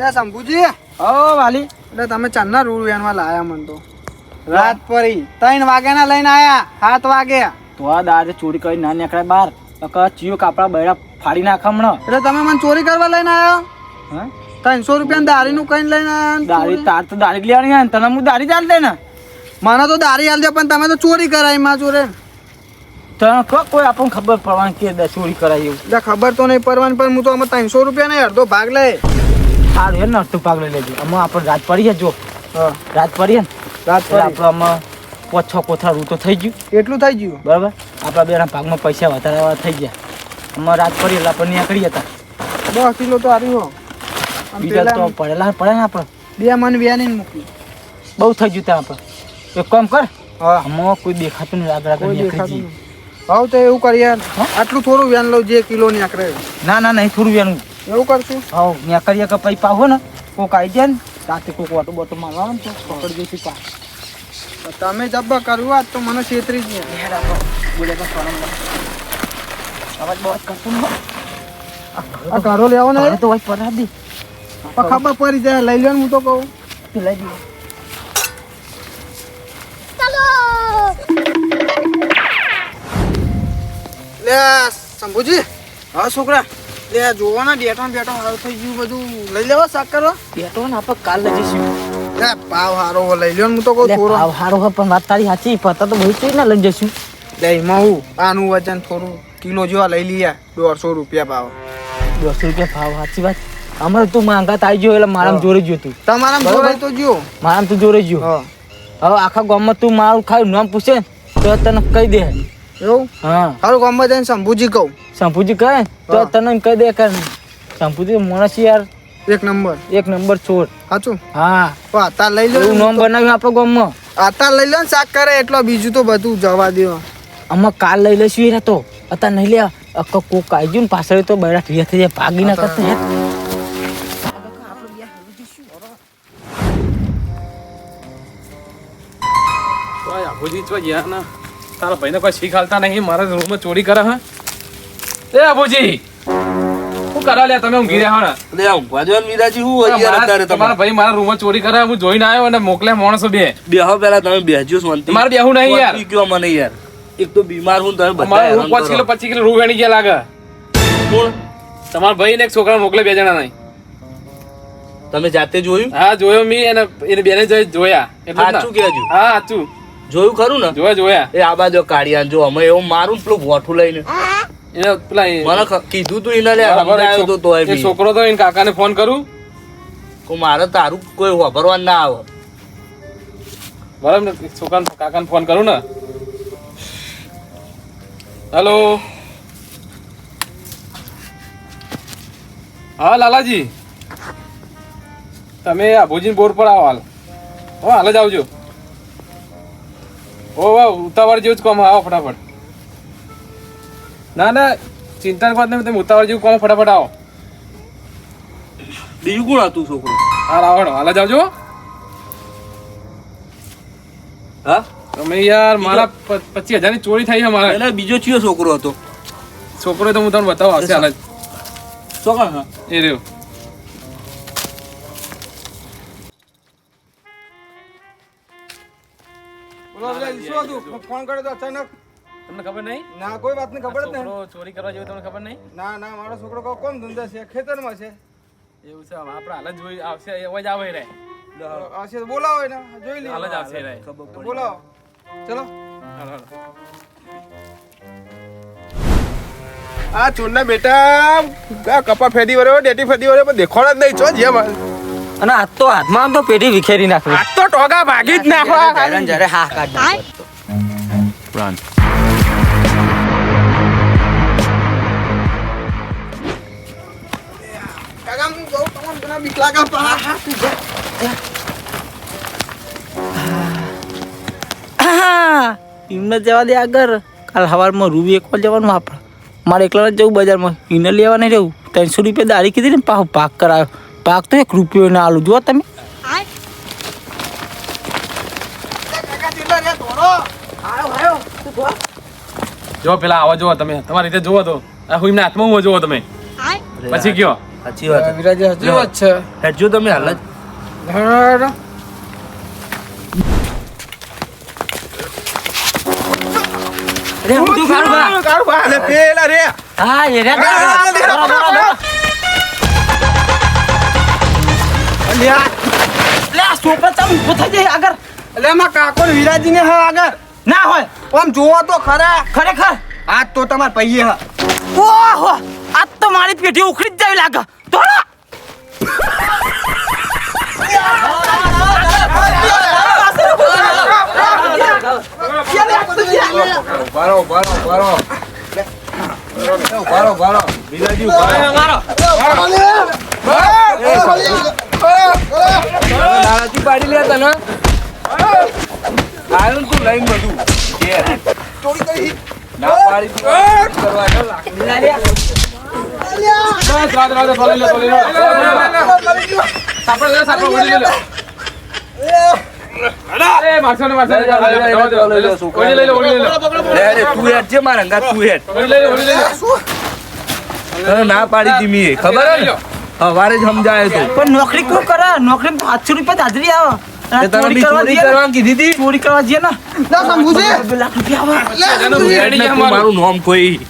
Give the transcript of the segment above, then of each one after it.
લે શંભુજી. ઓ વાલી. એટલે તમે ચાંદના રૂળ વેનમાં લાયા મને તો. રાત પડી. ત્રણ વાગ્યાના લઈને આયા. સાત વાગે. તો આ દાડે ચોરી કરી ના નીકળે બહાર ચિયો કાપડા બૈરા ફાડી નાખ હમણાં. એટલે તમે મને ચોરી કરવા લઈને આવ્યા હા? ત્રણસો રૂપિયા દારીનું કઈ લઈને આવ્યા દારી તાર તો દારી લેવાની આવે ને. તને હું દારી ચાલ દે ને? મને તો દારી હાલ દે પણ તમે તો ચોરી કરાવી માં ચોરે તને કો- કોઈ આપણને ખબર પડવાની કે દે ચોરી કરાય એવું? એટલે ખબર તો નહીં પડવાની પણ હું તો અમે ત્રણસો રૂપિયા નહીં અડધો ભાગ લે સારું હે ને અડધું પાક લઈ લેજો. અમે આપણે રાત પડી છે જો રાત પડીએ ને રાત પડી. આપણે આમાં પાંચ છ કોથળા રૂટો તો થઈ ગયું. એટલું થઈ ગયું? બરાબર? આપણા બેના ભાગમાં પૈસા વધારે થઈ ગયા. અમે રાત પડી એટલે આપણે નીકળી હતા. દસ કિલો તો હો. બીજા તો પડેલા પડે ને આપણે. બે મન વ્યાની મૂકી. બહુ થઈ ગયું ત્યાં આપણે. એક કામ કર હા. કોઈ દેખાતું નહીં આગળ આગળ નીકળી જઈએ. હાવ તો એવું કરીએ આટલું થોડું વ્યાન લઉં જે કિલો ની આકરે ના ના નહીં થોડું વેનું એવું કરશું? હા મેં કરીએ કે પૈ પાવો ને કોક આવી જાય ને રાતે કોક વાટો બોટો માં આવે ને તો પકડી જઈશું પા તમે જબ્બા કરવું આજ તો મને છેતરી જ નહીં. બોલે તો શરમ અવાજ બહુ કરશું ને આ ઘરો લેવો ને તો વાય પરા દી. ખબર પડી જાય લઈ લો હું તો કહું. લઈ જઈએ લે શંભુજી હા છોકરા. લે થઈ ગયું બધું. લઈ લેવા શાક કરવા? બેઠો ને આપણે કાલ લઈ જઈશું. લે પાવ હારો હો, લઈ લ્યો હું તો કહું થોડો. ભાવ હારો હે પણ વાત તારી સાચી પતા તો બહુ ચોઈ ના લઈ જઈશું. લે એમાં હું આનું વજન થોડું કિલો જેવા લઈ લઈએ. દોઢસો રૂપિયા પાવ. દોઢસો રૂપિયા ભાવ સાચી વાત. અમારે તું માંગા આવી ગયો એટલે મારા જોડે ગયો તું. તમારા. જોડે તો તું જોડે ગયો હા. હવે આખા ગામમાં તું મારું ખાયું નામ પૂછે તો તને કહી દે. એવું? હા. તારું ગામમાં જઈને શંભુજી કહું. શંભુજી કહે તો. તને એમ કહી દે કર શંભુજી માણસ યાર. એક નંબર. એક નંબર છોડ સાચું? હા. તો આતા લઈ લો નોમ બનાવ્યું આપણો ગામમાં. આતા લઈ લો ને શાક કરે એટલો બીજું તો બધું જવા દેવા આમાં કાલ લઈ લઈશું એ તો. અત્યારે નહીં લે અક્કો કોક આવી ગયું ને પાછળ તો બરા ઠીયા થઈ જાય ભાગી ના કરતા તો ગયા ના. તારા ભાઈને કોઈ શીખ હાલતા નહીં મારા રૂમમાં ચોરી કરે હા? એ આભુજી શું કરો લે તમે ઊંઘી રહ્યા ને લે ઊંઘવા જો મીરાજી હું હોય યાર અત્યારે તમારા ભાઈ મારા રૂમમાં ચોરી કરે હું જોઈને આવ્યો અને મોકલે માણસો બે. બેહો પેલા તમે બેહજો શાંતિ. મારે બેહું નહીં યાર. ગયો મને યાર. એક તો બીમાર હું તમે બધા મારા રૂમ કિલો કરો. પચીસ કિલો રૂ વેણી ગયા લાગે. કોણ? તમારા ભાઈ ને એક છોકરા મોકલે બે જણા નહીં તમે જાતે જોયું? હા જોયો મી એને એને બેને જોયા. એટલે સાચું. કહેજો. હા સાચું. જોયું ખરું ને? જોયા જોયા. એ આ બાજુ કાઢ્યા જો અમે એવું મારું પેલું ભોઠું લઈને. એને પેલા મને કીધું તું એને લે તો છોક- એક છોકરો તો એને કાકાને ફોન કરું. તો મારે તારું કોઈ વાપરવા ના આવે. બરાબર છોકરાને કાકાને ફોન કરું ને. હેલો હા લાલાજી. તમે આભુજી બોર પર આવો હાલ. હો હાલ જ આવજો. ઓ વાહ ઉતાવળ જેવું જ કોમ આવો ફટાફટ. ના ના ચિંતા વાત નહીં તમે ઉતાવળ જેવું કોમ ફટાફટ આવો. બીજું કોણ હતું છોકરું? હાલ આવો હાલ જ આવજો હા? તમે યાર મારા પચીસ હજારની ચોરી થઈ છે મારા. એટલે બીજો ચિયો છોકરો હતો? છોકરો તો હું તમને બતાવું હશે હાલ. જ છોકરા હા. એ રહ્યો. ફોન કર્યો તો અચાનક? તમને ખબર નહીં? ના કોઈ વાતની ખબર જ નહીં. છોકરો ચોરી કરવા જેવું તમને ખબર નહીં? ના ના મારો છોકરો કહો કોમ ધંધા છે? ખેતરમાં છે. એવું છે આપણે હાલ જ જોઈ આવશે એવો જ આવે રે. આવશે તો બોલાવો એને જોઈ હાલ જ લઈએ આવશે રે. ખબર તો પડી. બોલાવો. ચલો. હાલ, હાલ. આ ચૂરના બેટા કપા ફેદી વર્યો ડેટી ફેદી વર્યો પણ દેખોડા જ નહીં છો જે આ અને આ તો હાથમાં આમ તો પેઢી વિખેરી નાખવી તો ટોગા ભાગી જ નાખવા. જ્યારે હા કાઢ. નાખો. કાકા હું જઉં તમને પેલા બીક લાગે પા હા તું જા. આહા! એમને જવા દે આગળ કાલ સવારમાં રૂબી એક વાર જવાનું આપણે મારે એકલા જ જવું બજારમાં એને લેવા નહીં રહ્યું ત્રણસો રૂપિયા દારી કીધી ને પાક કરાયો પાક તો એક રૂપિયો ના આલું જુઓ તમે કાકા ચેટલા રે ધોરો આયો આયો તું ધો. જો પેલા આવા જોવો તમે. તમારી રીતે જોવો તો. હું એમના હાથમાં હું જોવો તમે. પછી કયો? સાચી વાત વિરાજ હજુ વાત છે. હજુ તમે હાલ જ. હું તું બા. બા, પેલા રે. હા એ રે. અલ્યા લે આગળ. કાકો વિરાજી ને હા આગળ. ના હોય. આમ જોવો તો ખરા. ખરેખર? આજ તો તમાર પૈયે હા. ઓહો આજ તો મારી પેઢી ઉખડી જ જાય લાગે. બારો નાળાથી પાડી લે તને. આવ્યું તું લઈને બધું. ના પાડી કરવા ગયો લાકડી. બસ રાત રાત ફોલી લે ફોલી લે. સાપડ લે સાપડ ઓડી લે એ. મારસો ને મારસો લે ઓડી લે ઓડી લે લે તું હેડ છે મારા અંગાત તું હેડ. ઓડી લે ઓડી લે ના પાડી હતી મીએ. ખબર સવારે હવારે જ સમજાય તો. પણ નોકરી કોણ કરે નોકરી પાંચસો રૂપિયા હાજરી આવે. અને તે તને ચોરી કરવા કીધી હતી ચોરી કરવા જઈએ ને ના લાખ રૂપિયા આવે મારું નામ કોઈ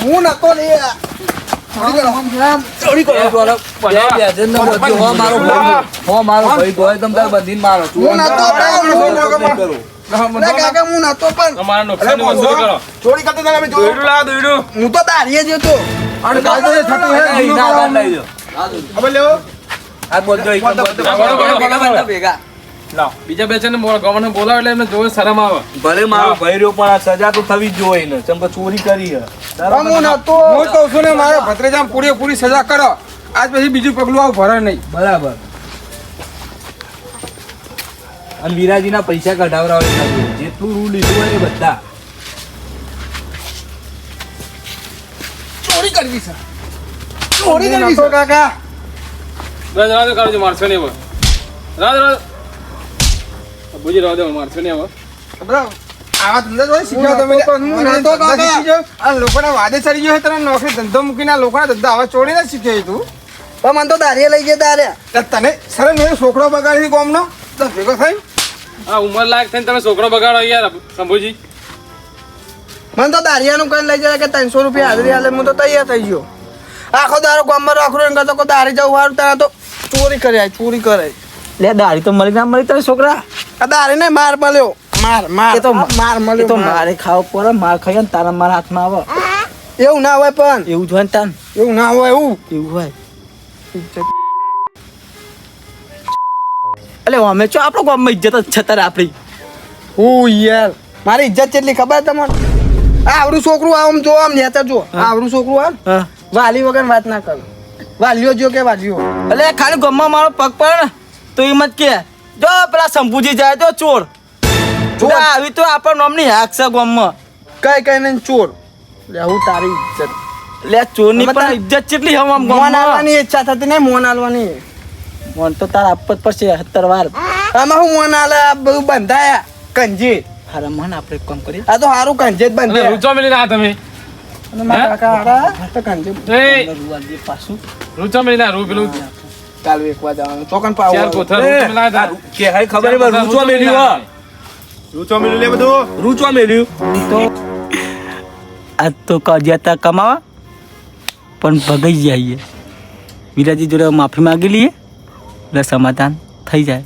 હું નતો લે હો મારો ભાઈ. હો મારો ભાઈ તોય તમ તાર બંધીને મારો હું નતો પણ. લે કાકા હું નતો પણ. તમારા નુકસાનની વસૂલ કરો ચોરી કરતા હતા અમે જોયું. લા દોડ્યું હું તો જ હતો. અને થતું હે. આ બરોબર. લાવ. બીજા બે છે ને ગવર્નર બોલાવે એટલે એમને જોવે શરમ આવે. ભલે મારો ભાઈ રહ્યો પણ આ સજા તો થવી જ જોઈએ ને. ચમ કે ચોરી કરી હે. હું નતો હું કહું છું ને મારા પૂરી પૂરી સજા કરો. આજ પછી બીજું પગલું આવું ભરે નહીં. બરાબર. અને વિરાજીના પૈસા કઢાવરા હોય જેટલું રૂલ લીધું હોય ને બધા. ચોરી કરવી છે. ચોરી કરવી છે. કાકા. રાજ રાજ કરજો મારશો ને રાજ રાજ. બુજી રહો દે મારશો ને હવે. બરાબર. આવા ધંધા જોઈ શીખ્યો તમે હું નતો કાકા. આ લોકોના વાદે ચડી ગયો તને નોકરી ધંધો મૂકીને આ લોકોના ધંધા આવા ચોરી ના શીખ્યો તું. પણ મને તો દારીએ લઈ ગયા દારે એટલે તને સર મેં છોકરો બગાડી ગોમનો? તો ભેગો થઈ આ ઉંમર લાયક થઈને તમે છોકરો બગાડો યાર શંભુજી. મને તો દારિયાનું કઈ લઈ જાય કે ત્રણસો રૂપિયા હાજરી હાલે હું તો તૈયાર થઈ ગયો. આખો દારો ગામમાં રાખડો એમ કરતો દારી જવું સારું ત્યાં તો ચોરી કર્યા ચોરી કરે. લે દારી તો મળી ના મળી તારે છોકરા. આ ને માર મળ્યો. માર માર. એ તો માર મળ્યો તો મારે. ખાવ પડે માર ખાઈ ને તારા મારા હાથમાં આવે. એવું ના હોય પણ. એવું જોઈને તાન. એવું ના હોય એવું. એવું હોય. એટલે અમે ચો આપણો ગામમાં ઇજ્જત જ છે તારે આપણી. હું યાર મારી ઇજ્જત કેટલી ખબર તમને? આવડું છોકરું આમ જો આમ નેતા જો. આવડું છોકરું આમ? વાલી વગર વાત ના કરો. વાલીઓ જો કે વાલીઓ. એટલે ખાલી ગમમાં મારો પગ પડે ને તો એમ જ કે. જો પેલા શંભુજી જાય તો ચોર. ચોર? આવી તો આપણ નોમની હાક છે ગામમાં. કઈ કઈ ને ચોર. લે હું તારી ઇજ્જત. લે ચોરની પણ ઇજ્જત કેટલી હમ આમ મોન આલવાની ઈચ્છા થતી નહીં મોન આલવાની. મોન તો તાર આપત પડશે સત્તર વાર. આમાં હું મોન આલે? બધું બંધાયા. કંજી. હારા મન આપણે કામ કરીએ. આ તો હારું કંજે જ બંધે રૂચો મેલી ના તમે. અને મારા કાકા હારા તો કંજે એ. રૂવા દે પાછું. રૂચો મેલી ના રૂ પેલું ચાલ વેકવા જવાનું. ચોકન ચાર પાવ કોથર એ, રૂચો મેલા હતા. કે હાય ખબર નહીં પણ મેલ્યું હો. રૂચો મિલી લે બધું. રૂચવા મેલ્યું. તો આજ તો કમાવા પણ ભગાઈ જઈએ. વિરાજી જોડે માફી માંગી લઈએ એટલે સમાધાન થઈ જાય.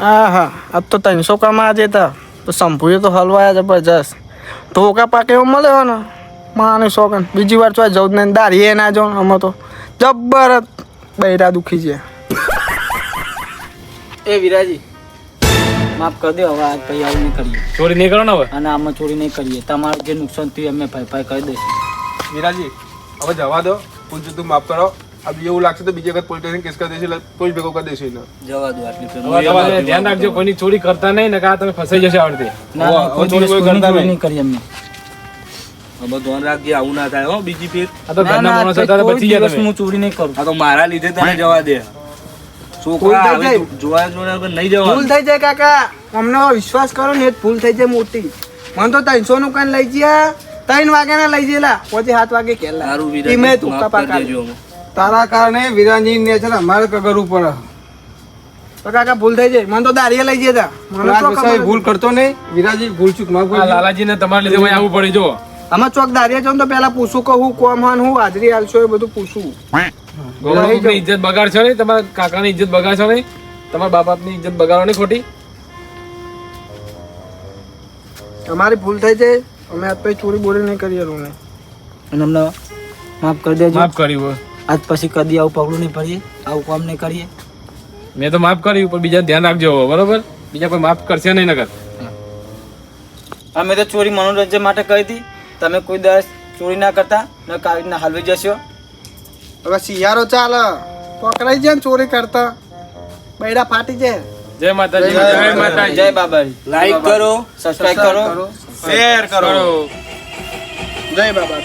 હા હા આજ તો ત્રણસો કમા જતા. તો સંભુએ તો હલવાયા જબરજસ્ત. ધોકા પાકે એવો મળ્યો ને માની શોખન બીજી વાર તો જવું જ નહીં દારીએ ના જો અમે તો જબ્બર બૈરા દુખી છે. એ વિરાજી માફ કરી દો હવે આજ પછી આવું નહીં કરીએ. ચોરી નહીં કરો ને હવે? અને આમાં ચોરી નહીં કરીએ. તમારું જે નુકસાન થયું અમે ભાઈ ભાઈ કરી દઈશું. વિરાજી હવે જવા દો. પૂછું તું માફ કરો. આ બીજું એવું લાગશે તો બીજી વખત પોલીસ સ્ટેશન કેસ કરી દેશે એટલે ભેગો કરી દેશે એને. જવા દો આટલી ધ્યાન રાખજો કોઈની ચોરી કરતા નહીં ને કા તમે ફસાઈ જશે આવડતી. ના કોઈ ચોરી કરતા નહીં. કરી કરી અમે રાખજે આવું ના થાય. હો બીજી ફેર. આ તો ઘરના ના, માણસો તો તારે કોઈ બચી ગયા તમે. હું ચોરી નહીં કરું. આ તો મારા લીધે તને જવા દે. છોકરા ભૂલ થઈ જોવા જોવા વગર નહીં ભૂલ થઈ જાય કાકા. અમને વિશ્વાસ કરો ને એ ભૂલ થઈ જાય મોટી. મને તો ત્રણસો નું કાન લઈ ગયા ત્રણ વાગ્યાના લઈ ગયેલા. પછી સાત વાગે કેલા ધીમે તું કપા. તારા કારણે વિરાજી ને છે ને અમારે કરવું પડે તો કાકા ભૂલ થઈ જાય. મને તો દારીએ લઈ ગયા હતા. ભૂલ કરતો નહીં. વિરાજી ભૂલ ચૂક લાલાજી ને. લાલાજીને લીધે આવવું પડે જો આમાં ચોક દારીએ જાઉં તો પેલા પૂછું કે હું કોમ હોન હું હાજરી આલશો એ બધું પૂછું. ગૌરવની ઇજ્જત બગાડશો નહીં? તમારા કાકાની ઇજ્જત બગાડશો નહીં? તમારા બાપ બાપની ઇજ્જત બગાડો નહીં ખોટી? અમારી ભૂલ થઈ જાય. અમે આજ પછી ચોરી બોરી નહીં કરીએ ને અને અમને માફ કરી દેજો. માફ કર્યું. આજ પછી કદી આવું પગલું નહીં ભરીએ આવું કામ નહીં કરીએ. મેં તો માફ કર્યું પણ બીજા ધ્યાન રાખજો બરોબર? બીજા કોઈ માફ કરશે નહીં નગર અમે તો ચોરી મનોરંજન માટે કરી હતી. તમે કોઈ દસ ચોરી ના કરતા ને કાવી રીતના હલવી જશો. હવે શિયાળો ચાલે. પકડાઈ જાય ને ચોરી કરતા. બૈડા ફાટી જાય. જય માતાજી. જય માતાજી. જય બાબાજી લાઈક કરો સબસ્ક્રાઇબ કરો. શેર કરો. જય બાબા.